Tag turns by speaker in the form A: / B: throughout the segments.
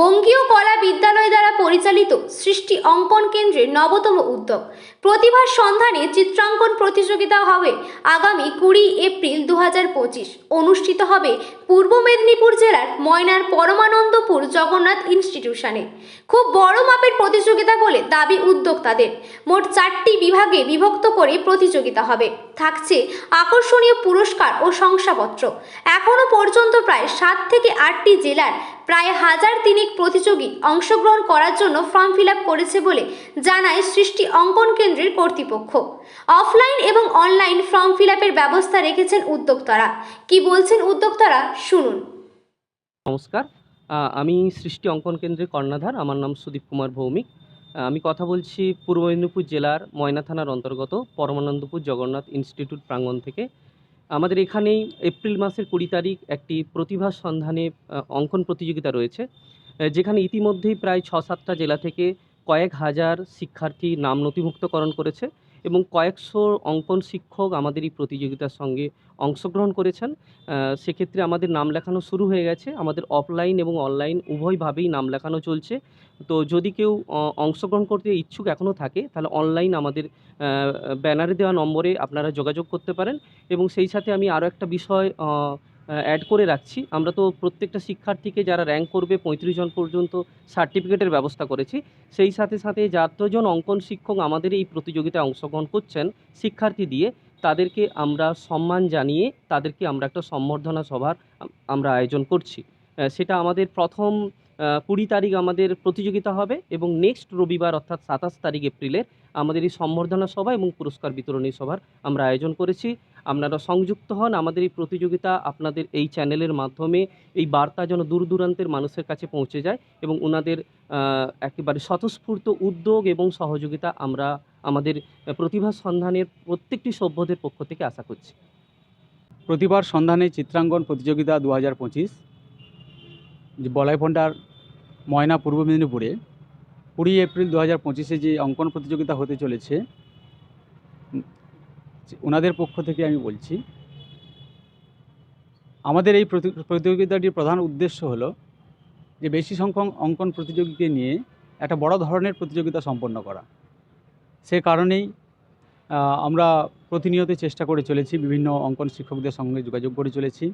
A: বঙ্গীয় কলা বিদ্যালয় দ্বারা পরিচালিত সৃষ্টি অঙ্কন কেন্দ্রের নবতম উদ্যোগ প্রতিভার সন্ধানে চিত্রাঙ্কন প্রতিযোগিতা হবে আগামী কুড়ি এপ্রিল দু অনুষ্ঠিত হবে পূর্ব মেদিনীপুর জেলার ময়নার পরমানন্দপুর জগন্নাথ ইনস্টিটিউশনে খুব বড় মাপের প্রতিযোগিতা বলে দাবি উদ্যোক্তাদের মোট চারটি বিভাগে বিভক্ত করে প্রতিযোগিতা হবে থাকছে আকর্ষণীয় পুরস্কার ও শংসাপত্র এখনও পর্যন্ত প্রায় সাত থেকে আটটি জেলার প্রায় হাজার তিনেক প্রতিযোগী অংশগ্রহণ করার জন্য ফর্ম ফিল করেছে বলে জানায় সৃষ্টি অঙ্কন কেন্দ্রের কর্তৃপক্ষ অফলাইন এবং অনলাইন ফর্ম ফিল ব্যবস্থা রেখেছেন উদ্যোক্তারা কি বলছেন উদ্যোক্তারা শুনুন
B: নমস্কার আমি সৃষ্টি অঙ্কন কেন্দ্রের কর্ণাধার আমার নাম সুদীপ কুমার ভৌমিক আমি কথা বলছি পূর্ব মেদিনীপুর জেলার ময়না থানার অন্তর্গত পরমানন্দপুর জগন্নাথ ইনস্টিটিউট প্রাঙ্গণ থেকে আমাদের এখানেই এপ্রিল মাসের কুড়ি তারিখ একটি প্রতিভা সন্ধানে অঙ্কন প্রতিযোগিতা রয়েছে যেখানে ইতিমধ্যেই প্রায় ছ সাতটা জেলা থেকে কয়েক হাজার শিক্ষার্থী নাম নথিভুক্তকরণ করেছে এবং কয়েকশো অঙ্কন শিক্ষক আমাদের এই প্রতিযোগিতার সঙ্গে অংশগ্রহণ করেছেন সেক্ষেত্রে আমাদের নাম লেখানো শুরু হয়ে গেছে আমাদের অফলাইন এবং অনলাইন উভয়ভাবেই নাম লেখানো চলছে তো যদি কেউ অংশগ্রহণ করতে ইচ্ছুক এখনও থাকে তাহলে অনলাইন আমাদের ব্যানারে দেওয়া নম্বরে আপনারা যোগাযোগ করতে পারেন এবং সেই সাথে আমি আরও একটা বিষয় অ্যাড করে রাখছি আমরা তো প্রত্যেকটা শিক্ষার্থীকে যারা র্যাঙ্ক করবে পঁয়ত্রিশ জন পর্যন্ত সার্টিফিকেটের ব্যবস্থা করেছি সেই সাথে সাথে যতজন অঙ্কন শিক্ষক আমাদের এই প্রতিযোগিতায় অংশগ্রহণ করছেন শিক্ষার্থী দিয়ে তাদেরকে আমরা সম্মান জানিয়ে তাদেরকে আমরা একটা সম্বর্ধনা সভার আমরা আয়োজন করছি সেটা আমাদের প্রথম কুড়ি তারিখ আমাদের প্রতিযোগিতা হবে এবং নেক্সট রবিবার অর্থাৎ সাতাশ তারিখ এপ্রিলের আমাদের এই সম্বর্ধনা সভা এবং পুরস্কার বিতরণী সভার আমরা আয়োজন করেছি আপনারা সংযুক্ত হন আমাদের এই প্রতিযোগিতা আপনাদের এই চ্যানেলের মাধ্যমে এই বার্তা যেন দূর দূরান্তের মানুষের কাছে পৌঁছে যায় এবং ওনাদের একেবারে স্বতঃস্ফূর্ত উদ্যোগ এবং সহযোগিতা আমরা আমাদের প্রতিভা সন্ধানের প্রত্যেকটি সভ্যদের পক্ষ থেকে আশা করছি প্রতিভার সন্ধানে চিত্রাঙ্কন প্রতিযোগিতা দু হাজার পঁচিশ বলাইফোন্ডার ময়না পূর্ব মেদিনীপুরে কুড়ি এপ্রিল দু হাজার পঁচিশে যে অঙ্কন প্রতিযোগিতা হতে চলেছে ওনাদের পক্ষ থেকে আমি বলছি আমাদের এই প্রতিযোগিতাটির প্রধান উদ্দেশ্য হলো যে বেশি সংখ্যক অঙ্কন প্রতিযোগীকে নিয়ে একটা বড় ধরনের প্রতিযোগিতা সম্পন্ন করা সে কারণেই আমরা প্রতিনিয়ত চেষ্টা করে চলেছি বিভিন্ন অঙ্কন শিক্ষকদের সঙ্গে যোগাযোগ করে চলেছি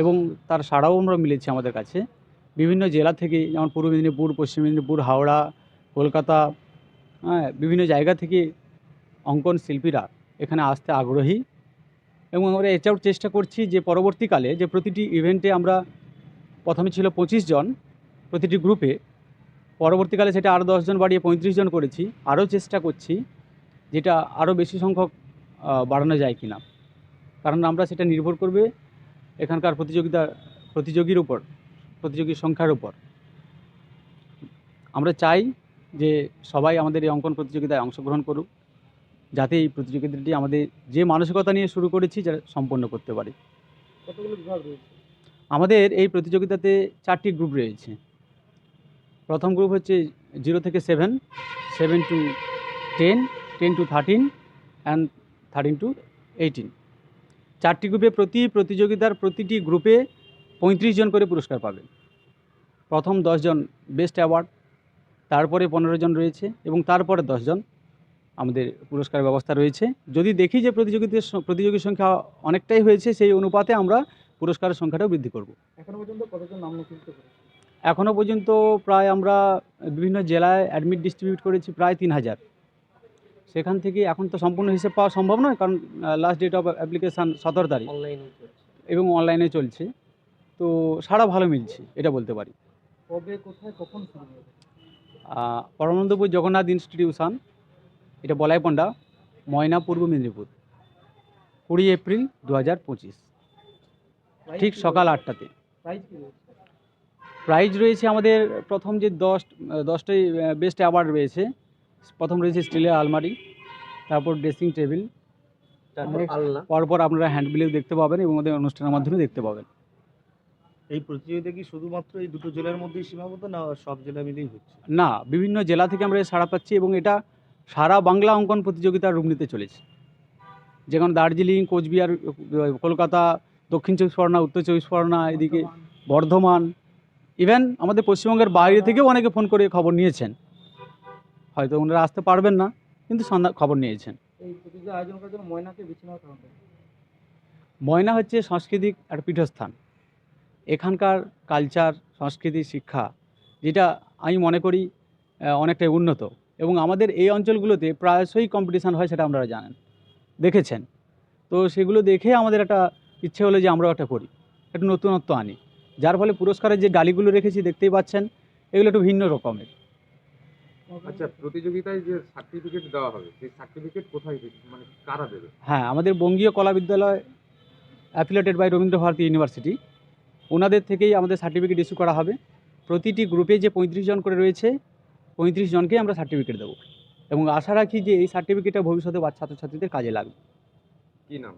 B: এবং তার সাড়াও আমরা মিলেছি আমাদের কাছে বিভিন্ন জেলা থেকে যেমন পূর্ব মেদিনীপুর পশ্চিম মেদিনীপুর হাওড়া কলকাতা হ্যাঁ বিভিন্ন জায়গা থেকে অঙ্কন শিল্পীরা এখানে আসতে আগ্রহী এবং আমরা এটাও চেষ্টা করছি যে পরবর্তীকালে যে প্রতিটি ইভেন্টে আমরা প্রথমে ছিল পঁচিশ জন প্রতিটি গ্রুপে পরবর্তীকালে সেটা আরও দশজন বাড়িয়ে পঁয়ত্রিশ জন করেছি আরও চেষ্টা করছি যেটা আরও বেশি সংখ্যক বাড়ানো যায় কি না কারণ আমরা সেটা নির্ভর করবে এখানকার প্রতিযোগিতা প্রতিযোগীর উপর প্রতিযোগীর সংখ্যার উপর আমরা চাই যে সবাই আমাদের এই অঙ্কন প্রতিযোগিতায় অংশগ্রহণ করুক যাতে এই প্রতিযোগিতাটি আমাদের যে মানসিকতা নিয়ে শুরু করেছি যারা সম্পন্ন করতে পারি আমাদের এই প্রতিযোগিতাতে চারটি গ্রুপ রয়েছে প্রথম গ্রুপ হচ্ছে জিরো থেকে seven seven to ten ten to thirteen and thirteen to eighteen চারটি গ্রুপে প্রতি প্রতিযোগিতার প্রতিটি গ্রুপে পঁয়ত্রিশ জন করে পুরস্কার পাবে প্রথম দশজন বেস্ট অ্যাওয়ার্ড তারপরে পনেরো জন রয়েছে এবং তারপরে দশজন আমাদের পুরস্কার ব্যবস্থা রয়েছে যদি দেখি যে প্রতিযোগিতার প্রতিযোগীর সংখ্যা অনেকটাই হয়েছে সেই অনুপাতে আমরা পুরস্কারের সংখ্যাটাও বৃদ্ধি করব এখনও পর্যন্ত কতজন নাম নথিভুক্ত এখনও পর্যন্ত প্রায় আমরা বিভিন্ন জেলায় অ্যাডমিট ডিস্ট্রিবিউট করেছি প্রায় তিন হাজার সেখান থেকে এখন তো সম্পূর্ণ হিসেব পাওয়া সম্ভব নয় কারণ লাস্ট ডেট অফ অ্যাপ্লিকেশান সতেরো তারিখ এবং অনলাইনে চলছে তো সারা ভালো মিলছে এটা বলতে পারি কোথায় পরমানন্দপুর জগন্নাথ ইনস্টিটিউশন এটা বলাইপন্ডা ময়না পূর্ব মেদিনীপুর কুড়ি এপ্রিল দু হাজার পঁচিশ ঠিক সকাল আটটাতে প্রাইজ রয়েছে আমাদের প্রথম যে দশ দশটাই বেস্ট অ্যাওয়ার্ড রয়েছে প্রথম রয়েছে স্টিলের আলমারি তারপর ড্রেসিং টেবিল পরপর আপনারা হ্যান্ডবিলেও দেখতে পাবেন এবং আমাদের অনুষ্ঠানের মাধ্যমে দেখতে পাবেন এই প্রতিযোগিতা কি শুধুমাত্র এই দুটো জেলার মধ্যেই সীমাবদ্ধ না সব জেলা মিলেই হচ্ছে না বিভিন্ন জেলা থেকে আমরা সাড়া পাচ্ছি এবং এটা সারা বাংলা অঙ্কন প্রতিযোগিতার রূপ নিতে চলেছে যেখানে দার্জিলিং কোচবিহার কলকাতা দক্ষিণ চব্বিশ পরগনা উত্তর চব্বিশ পরগনা এদিকে বর্ধমান ইভেন আমাদের পশ্চিমবঙ্গের বাইরে থেকেও অনেকে ফোন করে খবর নিয়েছেন হয়তো ওনারা আসতে পারবেন না কিন্তু সন্ধ্যা খবর নিয়েছেন ময়না হচ্ছে সাংস্কৃতিক একটা পীঠস্থান এখানকার কালচার সংস্কৃতি শিক্ষা যেটা আমি মনে করি অনেকটাই উন্নত এবং আমাদের এই অঞ্চলগুলোতে প্রায়শই কম্পিটিশান হয় সেটা আপনারা জানেন দেখেছেন তো সেগুলো দেখে আমাদের একটা ইচ্ছে হলো যে আমরাও একটা করি একটু নতুনত্ব আনি যার ফলে পুরস্কারের যে ডালিগুলো রেখেছি দেখতেই পাচ্ছেন এগুলো একটু ভিন্ন রকমের আচ্ছা মানে হ্যাঁ আমাদের Bangiya Kala Vidyalaya affiliated by Rabindra Bharati University ওনাদের থেকেই আমাদের সার্টিফিকেট ইস্যু করা হবে প্রতিটি গ্রুপে যে পঁয়ত্রিশ জন করে রয়েছে পঁয়ত্রিশ জনকেই আমরা সার্টিফিকেট দেবো এবং আশা রাখি যে এই সার্টিফিকেটটা ভবিষ্যতে ছাত্রছাত্রীদের কাজে লাগবে কি নাম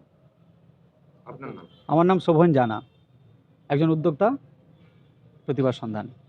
B: আপনার নাম আমার নাম শোভন জানা একজন উদ্যোক্তা প্রতিভার সন্ধান